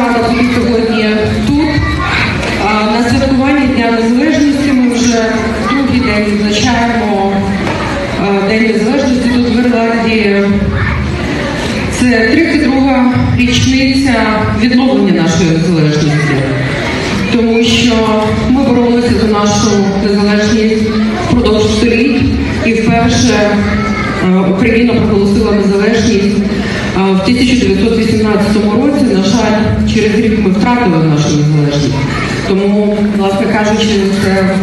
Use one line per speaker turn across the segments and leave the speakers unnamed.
рада бути сьогодні тут. На святкуванні Дня Незалежності ми вже другий день відзначаємо День Незалежності тут в Ірландії. Це 32 річниця відновлення нашої незалежності, тому що ми боролися за нашу незалежність впродовж століть і вперше Україна проголосила незалежність в 1918 році. На жаль, через рік ми втратили нашу незалежність. Тому, власне кажучи, це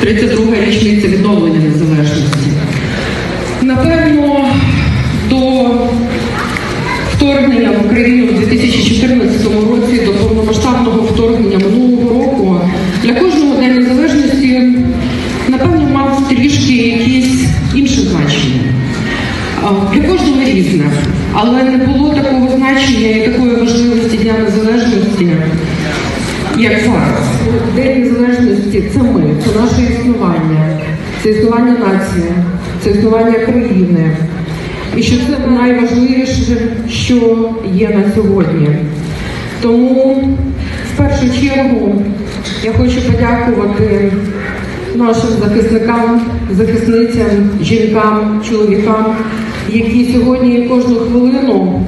32 річниця відновлення незалежності. Напевно, до вторгнення в Україну в 2014 році до повномасштабного вторгнення минулого року для кожного дня незалежності напевно мав трішки якісь інше значення. Для кожного різне, але не було такого значення і такої важливості Дня Незалежності, як зараз. День Незалежності це ми, це наше існування, це існування нації, це існування країни. І що це найважливіше, що є на сьогодні. Тому в першу чергу я хочу подякувати нашим захисникам, захисницям, жінкам, чоловікам, які сьогодні кожну хвилину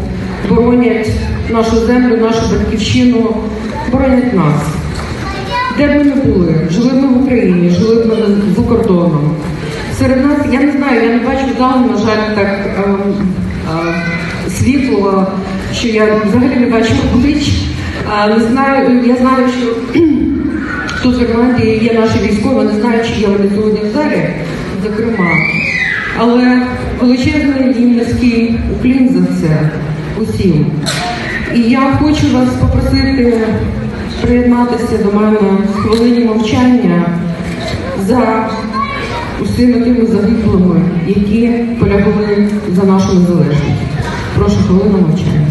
боронять нашу землю, нашу батьківщину, боронять нас. Де б ми не були, жили ми в Україні, жили ми за кордоном. Серед нас, я не знаю, я не бачу залу, на жаль, так ем, е, світло, що я взагалі не бачу облич. Е, не знаю, я знаю, що тут в Ірландії є наші військові, не знаю, чи є вони сьогодні в залі, зокрема. Але величезний і низький уклін за це усім. І я хочу вас попросити приєднатися до мене в хвилині мовчання за усіма тими загиблими, які полягли за нашу незалежність. Прошу хвилину мовчання.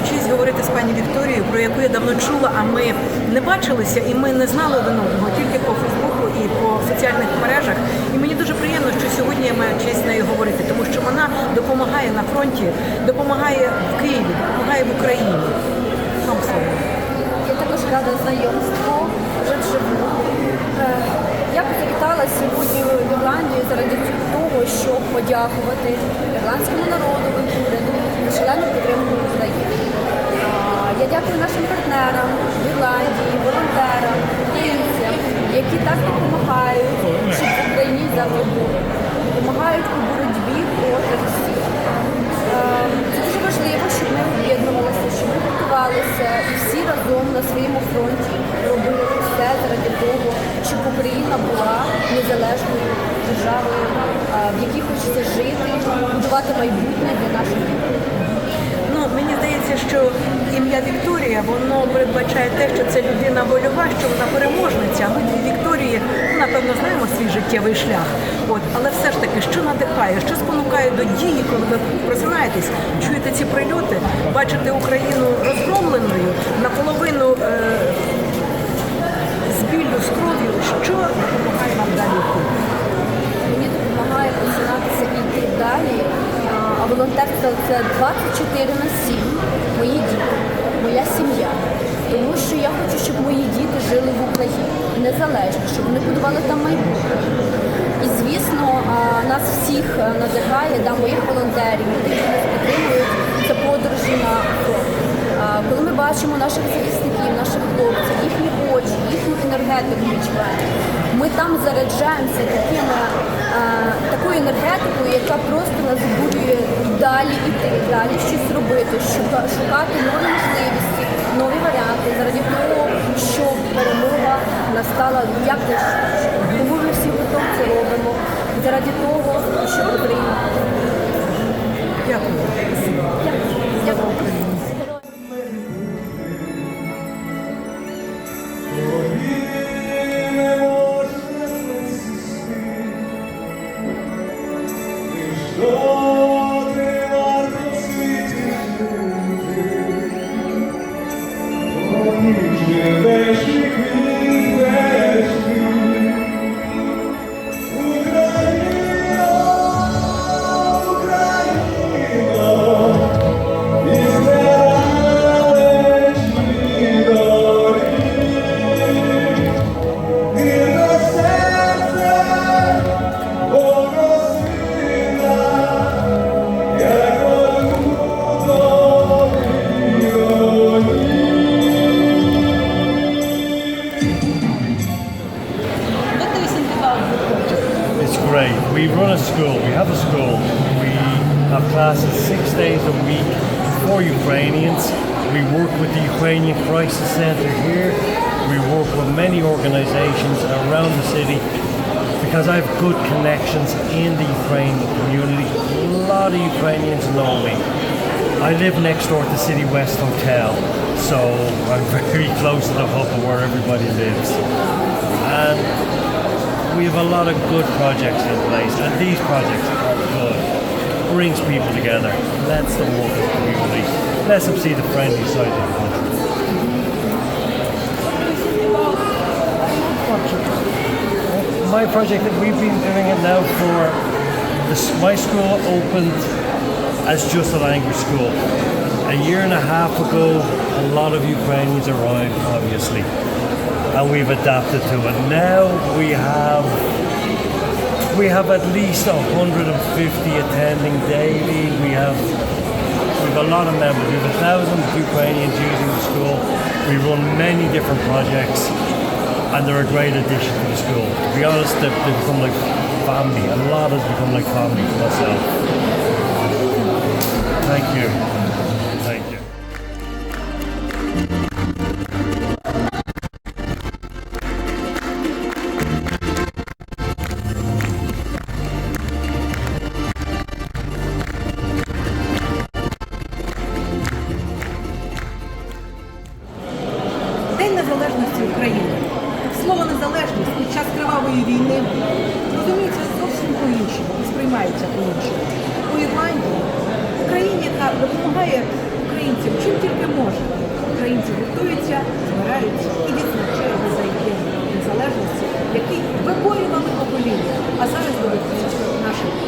Маю честь говорити з пані Вікторією, про яку я давно чула, а ми не бачилися і ми не знали один одного тільки по Фейсбуку і по соціальних мережах. І мені дуже приємно, що сьогодні я маю честь з нею говорити, тому що вона допомагає на фронті, допомагає в Києві, допомагає в Україні. Вам слово.
Я також рада знайомству вже вживу. Е, Я завітала сьогодні в Ірландію заради того, щоб подякувати ірландському народу, уряду за шалену підтримку України. Я дякую нашим партнерам, Ірландії, волонтерам, українцям, які так допомагають, щоб Україні завжди було. допомагають у боротьбі проти Росії. Ем, це дуже важливо, щоб ми об'єднувалися, щоб ми готувалися і всі разом на своєму фронті робили все заради того, щоб Україна була незалежною державою, е, в якій хочеться жити, будувати майбутнє для наших дітей.
Здається, що ім'я Вікторія воно передбачає те, що це людина вольова, що вона переможниця. Ми дві Вікторії, ну, напевно, знаємо свій життєвий шлях. От, але все ж таки, що надихає, що спонукає до дії, коли ви просинаєтесь, чуєте ці прильоти, бачите Україну розгромленою наполовину е, з біллю, з кров'ю, що допомагає нам далі?
Мені допомагає починатися і йти далі. А волонтерство це 24 на 7, мої діти, моя сім'я. Тому що я хочу, щоб мої діти жили в Україні незалежно, щоб вони будували там майбутнє. І звісно, нас всіх надихає, да, моїх волонтерів, людей, які нас підтримують, це подорожі на фронт. Коли ми бачимо наших захисників, наших хлопців, їхні очі, їхню енергетику відчуваємо, ми там заряджаємося такими, такою енергетикою, яка просто нас збурює далі іти, далі щось робити, шука- шукати нові можливості, нові варіанти, заради того, щоб перемога настала як найшвидше. Тому ми всі гуртом це робимо. Заради того, щоб Україна.
Дякую.
In the Ukrainian community. A lot of Ukrainians know me. I live next door to the City West Hotel, so I'm very close to the hub of where everybody lives. And we have a lot of good projects in place, and these projects are good. Brings people together, lets them work the community, lets them see the friendly side of the country. My project that we've been doing it now for this, my school opened as just a language school. A year and a half ago, a lot of Ukrainians arrived, obviously, and we've adapted to it. Now we have we have at least 150 attending daily. We have we have a lot of members. We have a thousand Ukrainians using the school. We run many different projects, and they're a great addition to the school. To be honest, they've, they've become like family. A lot has become like family to myself. Thank you. Thank you.
Сприймається. У Ірландії, в Україні, яка допомагає українцям чим тільки може. Українці готуються, збираються і відзначають за день незалежності, який виборювали покоління. А зараз доведеться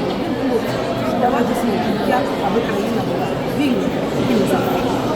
молодим хлопцям давати своє життя, аби країна була вільна і незалежна.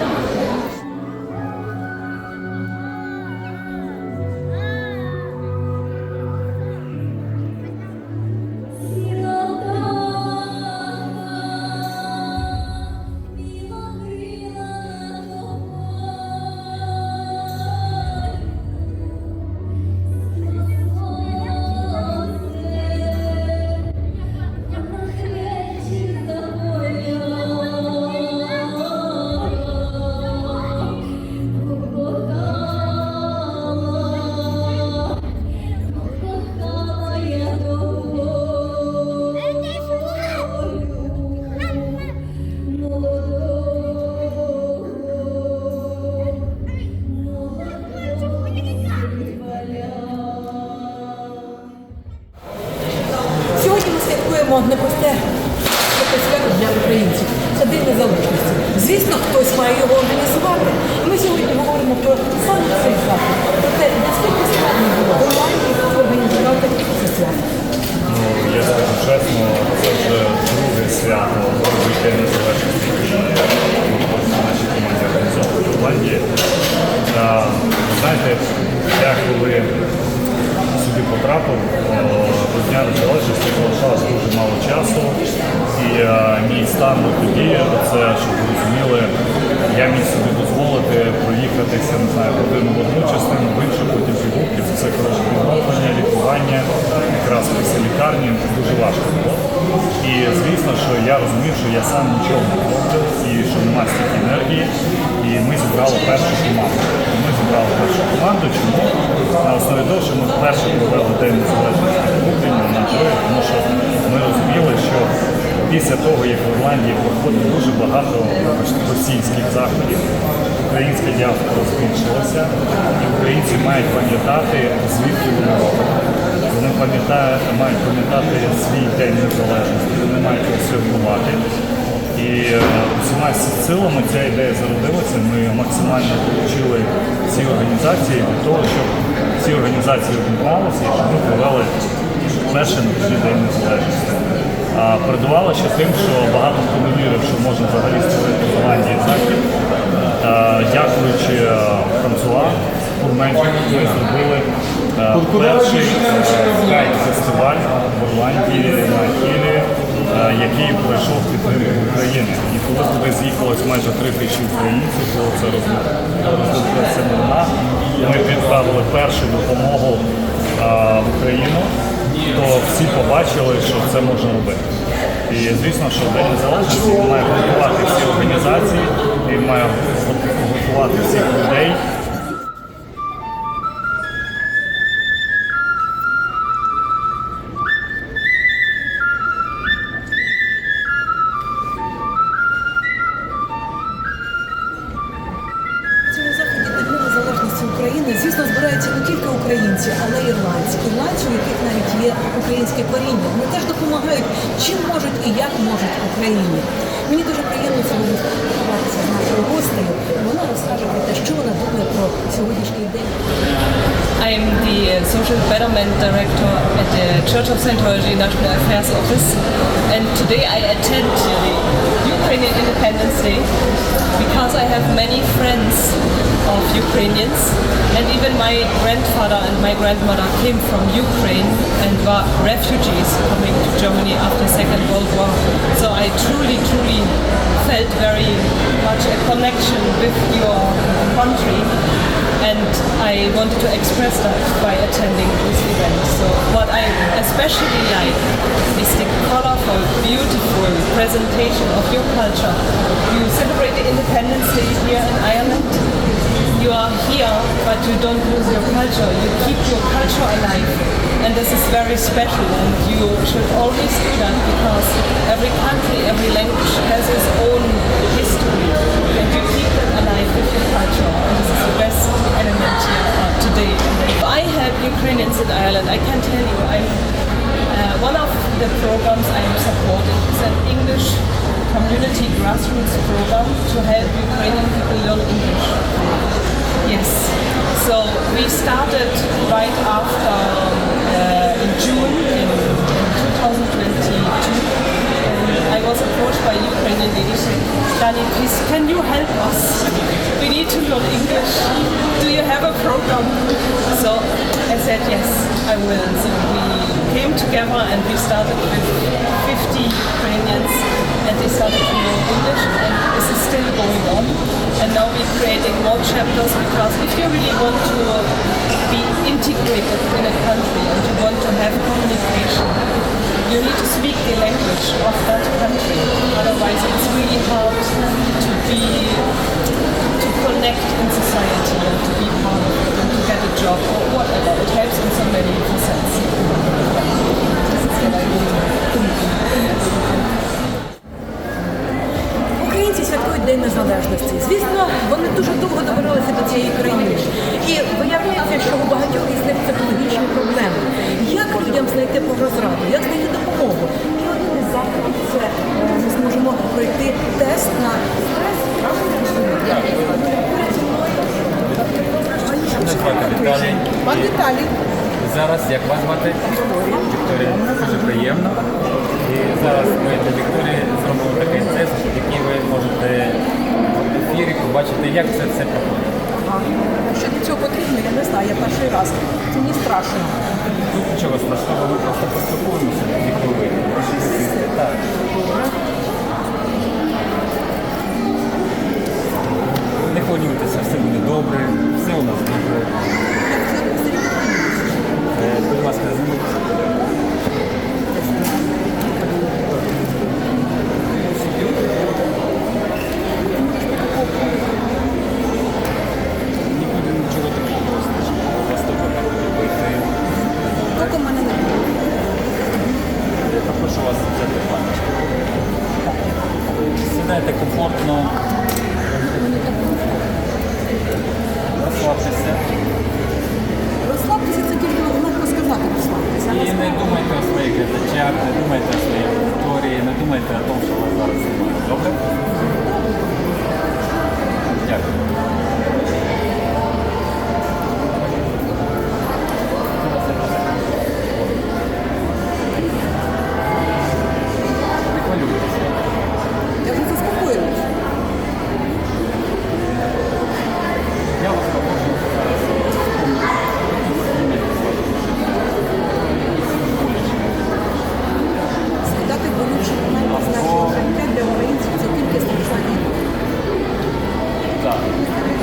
Чесно, це вже друге свято день незалежності, в нашій команді організовували в Ірландії. Ви знаєте, я коли сюди потрапив, до Дня Незалежності залишалось дуже мало часу. І е, мій стан тоді, це, щоб ви розуміли, я міг собі дозволити проїхатися, не знаю, в одну частину, в іншу. Це відновлення, лікування, якраз після лікарні дуже важко було. І звісно, що я розумів, що я сам нічого не роблю і що немає стільки енергії. І ми зібрали першу команду. Ми зібрали першу команду. Чому? На основі того, що ми вперше провели День незалежності в Україні на Джої, тому що ми розуміли, що після того, як в Ірландії проходить дуже багато російських заходів, українська діаспора збільшилася, і українці мають пам'ятати, звідки вони родом. Вони пам'ятають, мають пам'ятати свій день незалежності, вони мають його святкувати. І е, усіма силами ця ідея зародилася. Ми максимально долучили всі організації для того, щоб всі організації об'єдналися і щоб ми провели перший на тоді день незалежності. А передувало ще тим, що багато хто не вірив, що можна взагалі створити Голландії захід. Е, Дякуючи е, Франсуа Курменчику, ми зробили е, перший кайт-фестиваль в Ірландії на Хілі, який пройшов підтримку України. І коли туди з'їхалось майже три тисячі українців, було це розробилася новина. Ми відправили першу допомогу в Україну, то всі побачили, що це можна робити. І звісно, що День Незалежності має готувати всі організації, він має готувати всіх людей.
українці, але й ірландці. Ірландці, у яких навіть є українське коріння. Вони теж допомагають, чим можуть і як можуть Україні. Мені дуже приємно сьогодні спілкуватися з нашою гостею. Вона розкаже про те, що вона думає про сьогоднішній день.
I'm the Social Betterment Director at the Church of Scientology National Affairs Office, and today I attend the Ukrainian Independence Day because I have many friends of Ukrainians, and even my grandfather and my grandmother came from Ukraine and were refugees coming to Germany after Second World War. So I truly, truly felt very much a connection with your country and I wanted to express that by attending this event. So what I especially like is the colorful, beautiful presentation of your culture. You celebrate the Independence Day here in Ireland. You are here, but you don't lose your culture. You keep your culture alive. And this is very special and you should always do that because every country, every language has its own history and you keep it alive with your culture. And this is the best element here today. I help Ukrainians in Ireland. I can tell you, I'm uh, one of the programs I am supporting is an English community grassroots program to help Ukrainian people learn English. Yes. So we started right after uh, in June in, in 2022. And I was approached by Ukrainian Dani, please can you help us? We need to learn English. Do you have a program? So I said yes, I will. So we came together and we started with 50 Ukrainians and they started to learn English and this is still going on. And now we're creating more chapters because if you really want to be integrated in a country and you want to have communication, you need to speak the language of that country. Otherwise it's really hard to be to connect in society
гарно. Що
для
цього потрібно, я не знаю, я перший раз. Це не страшно.
Нічого страшного, ми просто поспілкуємося, ніколи. Не хвилюйтеся, все буде добре, все у нас добре. Е, е,
будь ласка, знімайтеся. até que não, した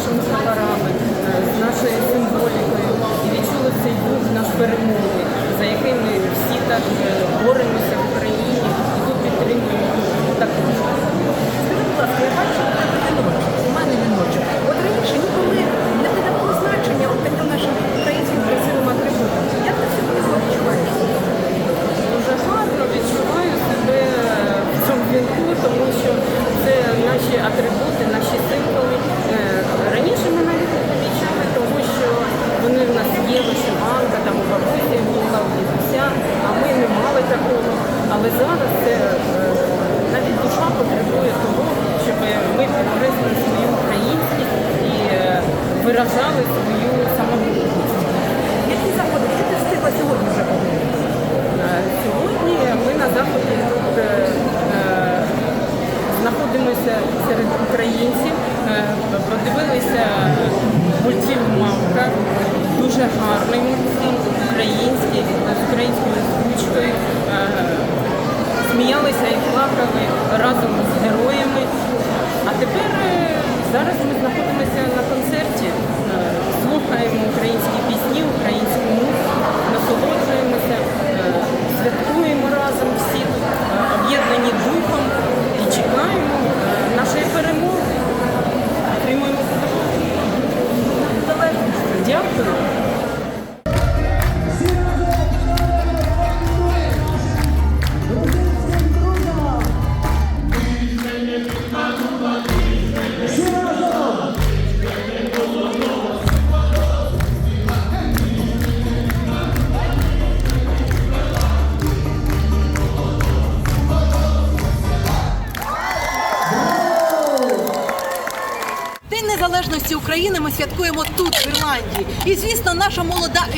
нашими прапорами, е, з нашою символікою і відчули цей дух наш перемоги, за який ми всі так е, боремося в Україні і тут підтримуємо також.
Скажіть, будь ласка, я бачу.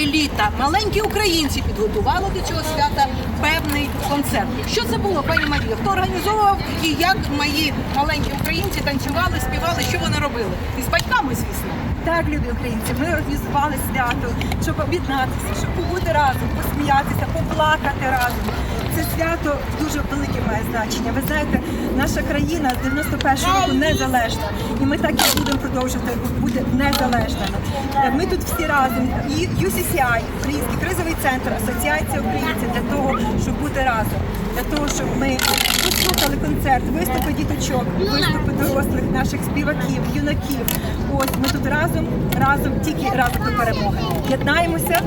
Еліта, маленькі українці підготували до цього свята певний концерт. Що це було, пані Марія? Хто організовував і як мої маленькі українці танцювали, співали, що вони робили? І з батьками, звісно.
Так, любі українці, ми організували свято, щоб об'єднатися, щоб побути разом, посміятися, поплакати разом. Це свято дуже велике має значення. Ви знаєте, наша країна з 91-го року незалежна, і ми так і будемо продовжувати бути незалежними. Е, Ми тут всі разом, і UCCI, Український кризовий центр, Асоціація українців для того, щоб бути разом, для того, щоб ми послухали концерт, виступи діточок, виступи дорослих наших співаків, юнаків. Ось ми тут разом, разом, тільки разом до перемоги. Єднаємося,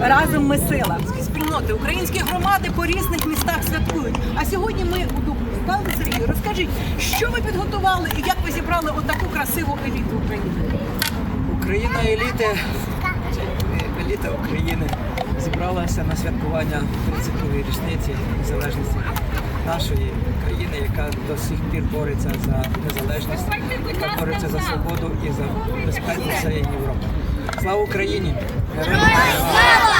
разом ми сила.
Спільноти, українські громади по різних містах святкують. А сьогодні ми у Дубні. Пане Сергію, розкажіть, що ви підготували і як ви зібрали отаку красиву еліту України?
Україна еліти, еліта України зібралася на святкування 32-ї річниці незалежності нашої країни, яка до сих пір бореться за незалежність, яка бореться за свободу і за безпеку всієї Європи. Слава Україні! Героям слава!